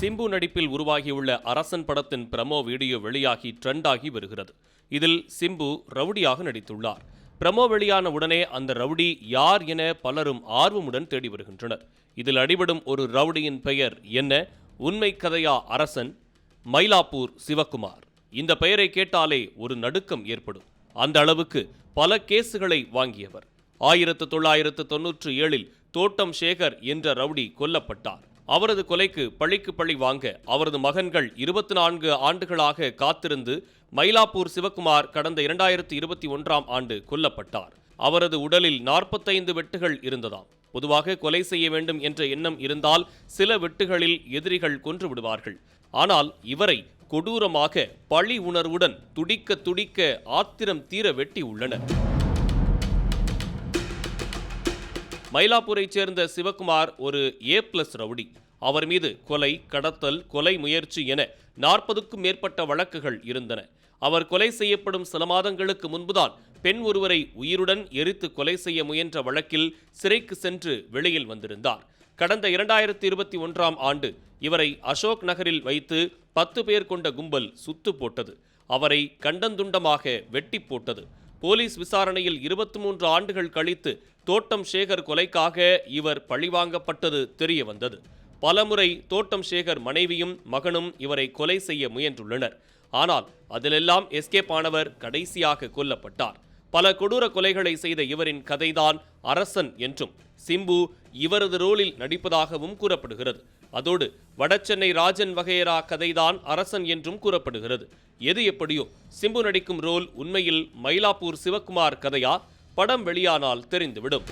சிம்பு நடிப்பில் உருவாகியுள்ள அரசன் படத்தின் பிரமோ வீடியோ வெளியாகி ட்ரெண்டாகி வருகிறது. இதில் சிம்பு ரவுடியாக நடித்துள்ளார். பிரமோ வெளியான உடனே அந்த ரவுடி யார் என பலரும் ஆர்வமுடன் தேடி வருகின்றனர். இதில் அடிபடும் ஒரு ரவுடியின் பெயர் என்ன? உண்மை கதையா அரசன்? மயிலாப்பூர் சிவக்குமார் இந்த பெயரை கேட்டாலே ஒரு நடுக்கம் ஏற்படும். அந்த அளவுக்கு பல கேசுகளை வாங்கியவர். ஆயிரத்து தொள்ளாயிரத்து தொன்னூற்று ஏழில் தோட்டம் சேகர் என்ற ரவுடி கொல்லப்பட்டார். அவரது கொலைக்கு பழிக்கு பழி வாங்க அவரது மகன்கள் இருபத்தி நான்கு ஆண்டுகளாக காத்திருந்து மயிலாப்பூர் சிவகுமார் கடந்த இரண்டாயிரத்தி இருபத்தி ஒன்றாம் ஆண்டு கொல்லப்பட்டார். அவரது உடலில் நாற்பத்தைந்து வெட்டுகள் இருந்ததாம். பொதுவாக கொலை செய்ய வேண்டும் என்ற எண்ணம் இருந்தால் சில வெட்டுகளில் எதிரிகள் கொன்று விடுவார்கள். ஆனால் இவரை கொடூரமாக பழி உணர்வுடன் துடிக்க துடிக்க ஆத்திரம் தீர வெட்டி உள்ளனர். மயிலாப்பூரைச் சேர்ந்த சிவகுமார் ஒரு ஏ பிளஸ் ரவுடி. அவர் மீது கொலை கடத்தல் கொலை முயற்சி என நாற்பதுக்கும் மேற்பட்ட வழக்குகள் இருந்தன. அவர் கொலை செய்யப்படும் சில மாதங்களுக்கு முன்புதான் பெண் ஒருவரை உயிருடன் எரித்து கொலை செய்ய முயன்ற வழக்கில் சிறைக்கு சென்று வெளியில் வந்திருந்தார். கடந்த இரண்டாயிரத்தி இருபத்தி ஒன்றாம் ஆண்டு இவரை அசோக் நகரில் வைத்து பத்து பேர் கொண்ட கும்பல் சுத்து போட்டது. அவரை கண்டந்துண்டமாக வெட்டி போட்டது. போலீஸ் விசாரணையில் இருபத்தி மூன்று ஆண்டுகள் கழித்து தோட்டம் சேகர் கொலைக்காக இவர் பழிவாங்கப்பட்டது தெரிய வந்தது பலமுறை தோட்டம் சேகர் மனைவியும் மகனும் இவரை கொலை செய்ய முயன்றுள்ளனர். ஆனால் அதிலெல்லாம் எஸ்கேப் ஆனவர் கடைசியாக கொல்லப்பட்டார். பல கொடூர கொலைகளை செய்த இவரின் கதைதான் அரசன் என்றும் சிம்பு இவரது ரோலில் நடிப்பதாகவும் கூறப்படுகிறது. அதோடு வடசென்னை ராஜன் வகையரா கதைதான் அரசன் என்றும் கூறப்படுகிறது. எது எப்படியோ சிம்பு நடிக்கும் ரோல் உண்மையில் மயிலாப்பூர் சிவக்குமார் கதையா? படம் வெளியானால் தெரிந்துவிடும்.